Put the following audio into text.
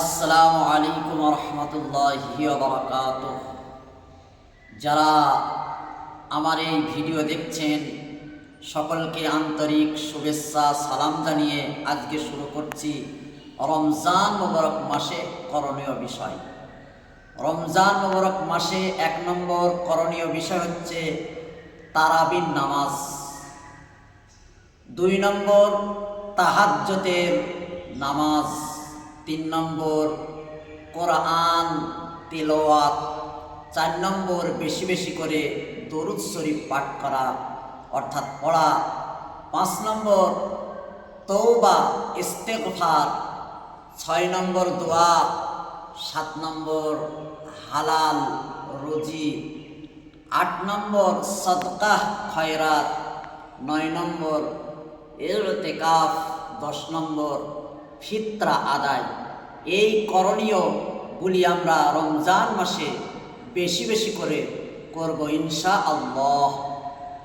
আসসালামু আলাইকুম রহমতুল্লাহি বারাকাত যারা আমার এই ভিডিও দেখছেন, সকলকে আন্তরিক শুভেচ্ছা, সালাম জানিয়ে আজকে শুরু করছি রমজান মোবারক মাসে করণীয় বিষয়। রমজান মোবারক মাসে এক নম্বর করণীয় বিষয় হচ্ছে তারাবিন নামাজ। দুই নম্বর তাহাজ্জতের নামাজ। তিন নম্বর কোরআন, তিলওয়াত, চার নম্বর বেশি বেশি করে দরুদ শরীফ পাঠ করা, অর্থাৎ পড়া। পাঁচ নম্বর তৌবা ইস্তেগফার। ছয় নম্বর দোয়া। সাত নম্বর হালাল রুজি। আট নম্বর সদকাহ খয়রাত। নয় নম্বর এরতেকাফ দশ নম্বর ফিত্রা আদায়। এই করণীয়গুলি আমরা রমজান মাসে বেশি বেশি করে করব ইনশা আল্লাহ